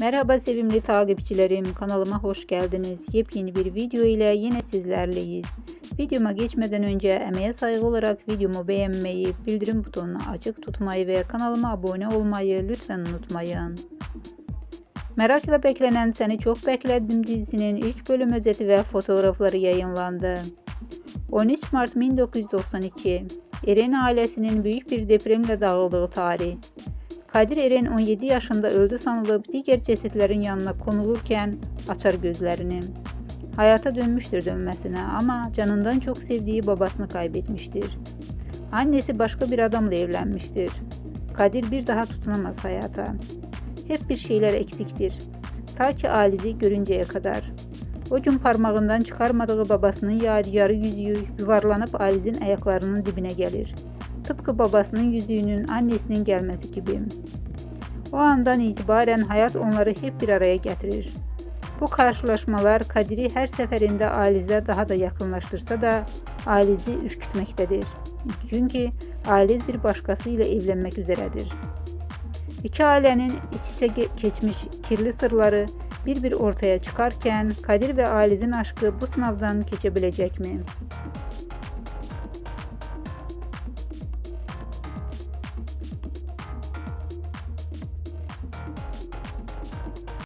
Merhaba sevimli takipçilerim, kanalıma hoş geldiniz. Yepyeni bir video ile yine sizlerleyiz. Videoma geçmeden önce emeğe saygı olarak videomu beğenmeyi, bildirim butonunu açık tutmayı ve kanalıma abone olmayı lütfen unutmayın. Merakla beklenen Seni Çok Bekledim dizisinin ilk bölüm özeti ve fotoğrafları yayınlandı. 13 Mart 1992 Eren ailesinin büyük bir depremle dağıldığı tarih. Kadir Eren 17 yaşında öldü sanılıp diğer cesetlerin yanına konulurken açar gözlerini. Hayata dönmüştür dönmesine ama canından çok sevdiği babasını kaybetmiştir. Annesi başka bir adamla evlenmiştir. Kadir bir daha tutunamaz hayata. Hep bir şeyler eksiktir. Ta ki Aliz'i görünceye kadar. O gün parmağından çıkarmadığı babasının yadigarı yüzüğü yuvarlanıp Aliz'in ayaklarının dibine gelir. Tıpkı babasının yüzüğünün annesinin gelmesi gibi. O andan itibaren hayat onları hep bir araya getirir. Bu karşılaşmalar Kadir'i her seferinde Aliz'e daha da yakınlaştırsa da Aliz'i ürkütmektedir. Çünkü Aliz bir başkasıyla evlenmek üzeredir. İki ailenin iç içe ge- geçmiş kirli sırları bir bir ortaya çıkarken Kadir ve Aliz'in aşkı bu sınavdan geçebilecek mi?